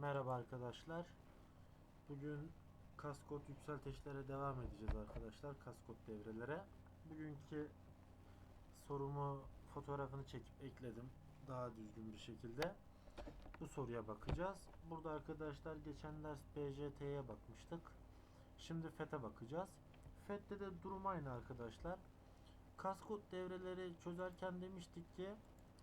Merhaba arkadaşlar. Bugün kaskot yükselteçlere devam edeceğiz arkadaşlar. Kaskot devrelere. Bugünkü sorumu fotoğrafını çekip ekledim. Daha düzgün bir şekilde. Bu soruya bakacağız. Burada arkadaşlar geçen ders BJT'ye bakmıştık. Şimdi FET'e bakacağız. FET'te de durum aynı arkadaşlar. Kaskot devreleri çözerken demiştik ki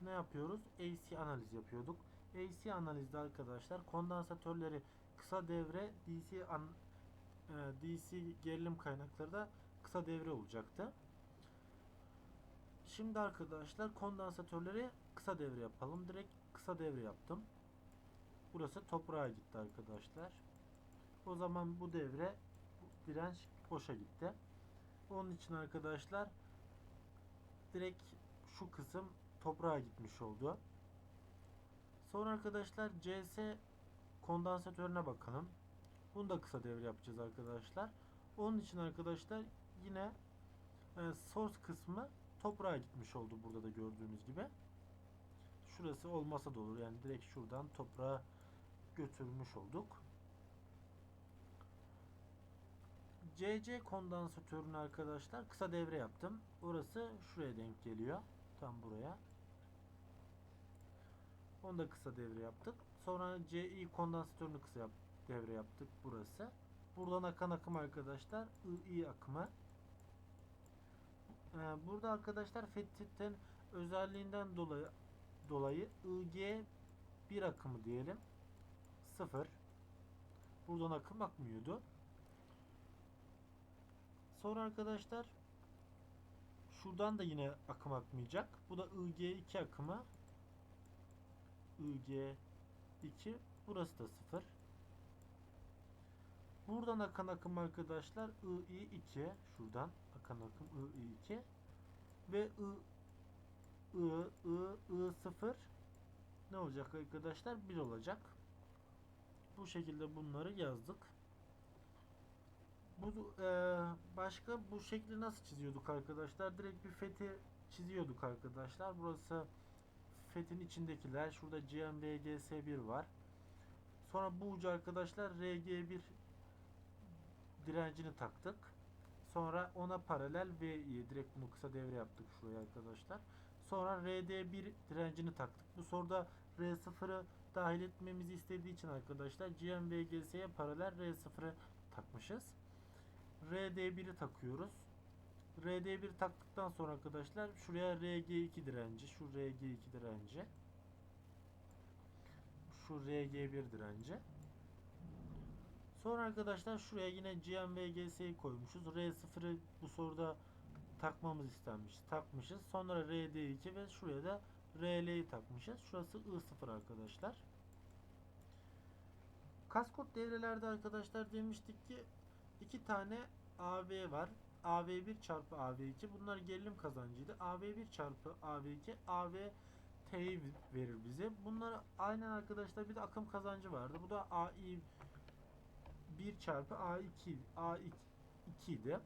ne yapıyoruz? AC analiz yapıyorduk. AC analizde arkadaşlar kondansatörleri kısa devre DC an, e, DC gerilim kaynakları da kısa devre olacaktı. Şimdi arkadaşlar kondansatörleri kısa devre yapalım. Direkt kısa devre yaptım. Burası toprağa gitti arkadaşlar. O zaman bu devre direnç boşa gitti. Onun için arkadaşlar direkt şu kısım toprağa gitmiş oldu. Sonra arkadaşlar CS kondansatörüne bakalım. Bunu da kısa devre yapacağız arkadaşlar. Onun için arkadaşlar yine e, source kısmı toprağa gitmiş oldu burada da gördüğünüz gibi. Şurası olmasa da olur. Yani direkt şuradan toprağa götürmüş olduk. CC kondansatörünü arkadaşlar kısa devre yaptım. Orası şuraya denk geliyor. Tam buraya. Onu da kısa devre yaptık. Sonra CI kondansatörünü kısa yap, devre yaptık burası. Buradan akan akım arkadaşlar II akımı. Ee, burada arkadaşlar FET'in özelliğinden dolayı dolayı IG bir akımı diyelim. Sıfır. Buradan akım akmıyordu. Sonra arkadaşlar şuradan da yine akım akmayacak. Bu da IG2 akımı. IG2 burası da 0. Buradan akan akım arkadaşlar I2 şuradan akan akım I2 ve I I I I0 ne olacak arkadaşlar? 1 olacak. Bu şekilde bunları yazdık. Bu e, başka bu şekli nasıl çiziyorduk arkadaşlar? Direkt bir fethi çiziyorduk arkadaşlar. Burası FET'in içindekiler. Şurada GMBGS1 var. Sonra bu ucu arkadaşlar RG1 direncini taktık. Sonra ona paralel VI direkt bunu kısa devre yaptık şuraya arkadaşlar. Sonra RD1 direncini taktık. Bu soruda R0'ı dahil etmemizi istediği için arkadaşlar GMBGS'ye paralel R0'ı takmışız. RD1'i takıyoruz. RD1 taktıktan sonra arkadaşlar şuraya RG2 direnci, şu RG2 direnci, şu RG1 direnci. Sonra arkadaşlar şuraya yine GMVGS'yi koymuşuz. R0'ı bu soruda takmamız istenmiş. Takmışız. Sonra RD2 ve şuraya da RL'yi takmışız. Şurası I0 arkadaşlar. Kaskot devrelerde arkadaşlar demiştik ki iki tane AV var. AV1 çarpı AV2 bunlar gerilim kazancıydı. AV1 çarpı AV2 AV T'yi verir bize. Bunlar aynen arkadaşlar bir de akım kazancı vardı. Bu da AI 1 çarpı A2 A2 idi.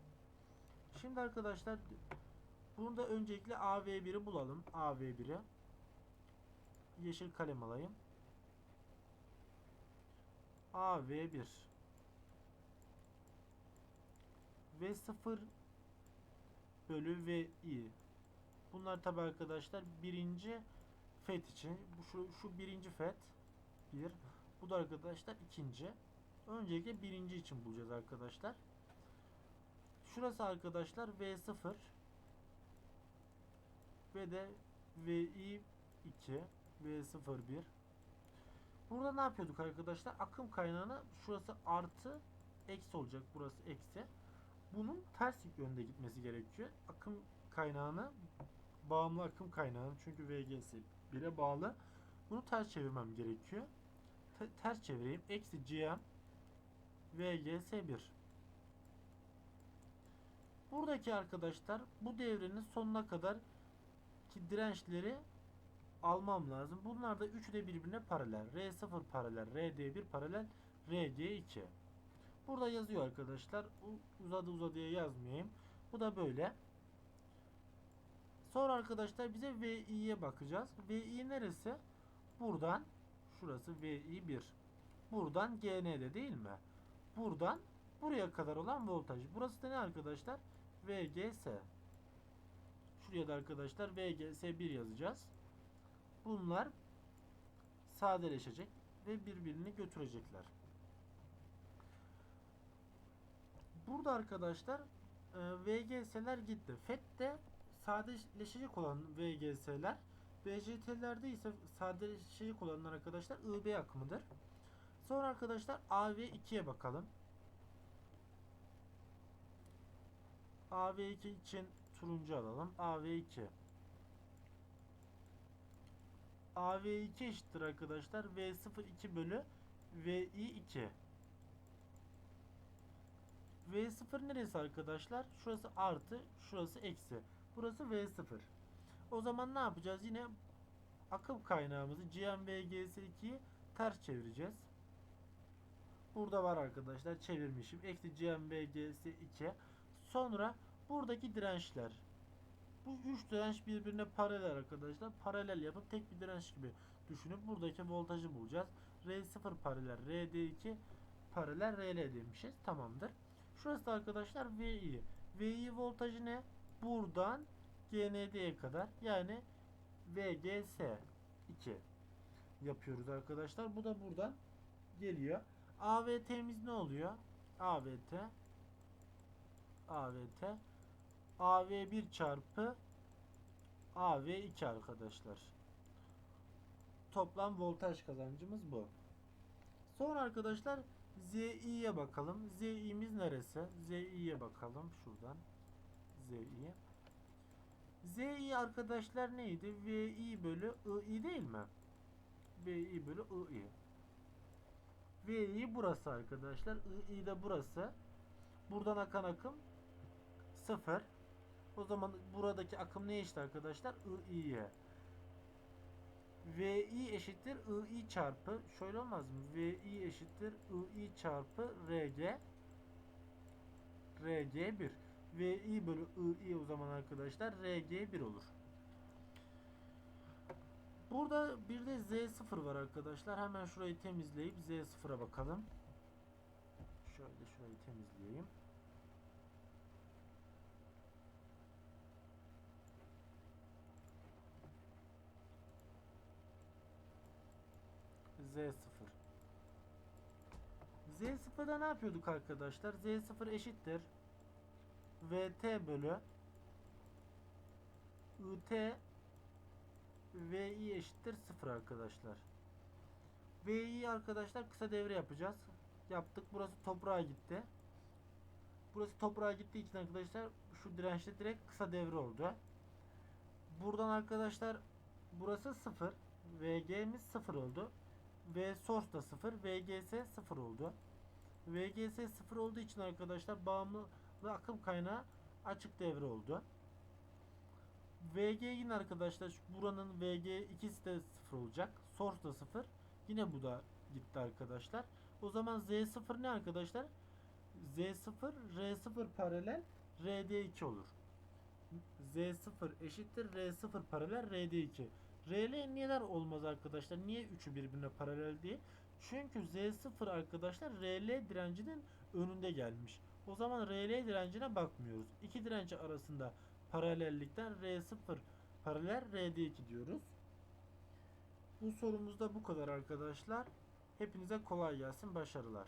Şimdi arkadaşlar burada öncelikle AV1'i bulalım. AV1'i yeşil kalem alayım. AV1 V0 bölü VI. Bunlar tabi arkadaşlar birinci FET için. Bu şu, şu birinci FET. Bir. Bu da arkadaşlar ikinci. Öncelikle birinci için bulacağız arkadaşlar. Şurası arkadaşlar V0 ve de VI2 V01 Burada ne yapıyorduk arkadaşlar? Akım kaynağına şurası artı eksi olacak. Burası eksi bunun ters yönde gitmesi gerekiyor. Akım kaynağına bağımlı akım kaynağının çünkü VGS 1'e bağlı. Bunu ters çevirmem gerekiyor. Te ters çevireyim. Eksi GM VGS 1. Buradaki arkadaşlar bu devrenin sonuna kadar ki dirençleri almam lazım. Bunlar da üçü de birbirine paralel. R0 paralel, RD1 paralel, RG2. Burada yazıyor arkadaşlar. Uzadı uzadıya yazmayayım. Bu da böyle. Sonra arkadaşlar bize VI'ye bakacağız. VI neresi? Buradan şurası VI1. buradan GN'de değil mi? Buradan buraya kadar olan voltaj. Burası da ne arkadaşlar? VGS. Şuraya da arkadaşlar VGS 1 yazacağız. Bunlar sadeleşecek ve birbirini götürecekler. Burada arkadaşlar e, VGS'ler gitti. FET'te sadeleşecek olan VGS'ler BCT'lerde ise sadeleşecek olanlar arkadaşlar IB akımıdır. Sonra arkadaşlar AV2'ye bakalım. AV2 için turuncu alalım. AV2 AV2 eşittir arkadaşlar V02 bölü VI2 V0 neresi arkadaşlar? Şurası artı, şurası eksi. Burası V0. O zaman ne yapacağız? Yine akım kaynağımızı GMVGS2'yi ters çevireceğiz. Burada var arkadaşlar çevirmişim. Eksi GMVGS2. Sonra buradaki dirençler. Bu üç direnç birbirine paralel arkadaşlar. Paralel yapıp tek bir direnç gibi düşünüp buradaki voltajı bulacağız. R0 paralel RD2 paralel RL demişiz. Tamamdır. Şurası da arkadaşlar VI. VI voltajı ne? Buradan GND'ye kadar yani VGS 2 yapıyoruz arkadaşlar. Bu da buradan geliyor. AVT'miz ne oluyor? AVT AVT AV1 çarpı AV2 arkadaşlar. Toplam voltaj kazancımız bu. Sonra arkadaşlar ZI'ye bakalım. ZI'miz neresi? ZI'ye bakalım şuradan. ZI. ZI arkadaşlar neydi? VI bölü I değil mi? VI bölü I. VI burası arkadaşlar. I de burası. Buradan akan akım 0. O zaman buradaki akım ne eşit arkadaşlar? II'ye. VI eşittir I çarpı şöyle olmaz mı? VI eşittir I çarpı RG RG1 VI bölü I o zaman arkadaşlar RG1 olur. Burada bir de Z0 var arkadaşlar. Hemen şurayı temizleyip Z0'a bakalım. Şöyle şurayı temizleyeyim. Z0. Z0'da ne yapıyorduk arkadaşlar? Z0 eşittir. VT bölü IT VI eşittir 0 arkadaşlar. VI arkadaşlar kısa devre yapacağız. Yaptık. Burası toprağa gitti. Burası toprağa gittiği için arkadaşlar şu dirençte direkt kısa devre oldu. Buradan arkadaşlar burası 0. VG'miz 0 oldu. V source da 0. VGS 0 oldu. VGS 0 olduğu için arkadaşlar bağımlı akım kaynağı açık devre oldu. VG yine arkadaşlar buranın VG ikisi de 0 olacak. Source da 0. Yine bu da gitti arkadaşlar. O zaman Z0 ne arkadaşlar? Z0 R0 paralel RD2 olur. Z0 eşittir R0 paralel RD2. RL neden olmaz arkadaşlar? Niye üçü birbirine paralel değil? Çünkü Z0 arkadaşlar RL direncinin önünde gelmiş. O zaman RL direncine bakmıyoruz. İki direnç arasında paralellikten R0 paralel RD2 diyoruz. Bu sorumuzda bu kadar arkadaşlar. Hepinize kolay gelsin. Başarılar.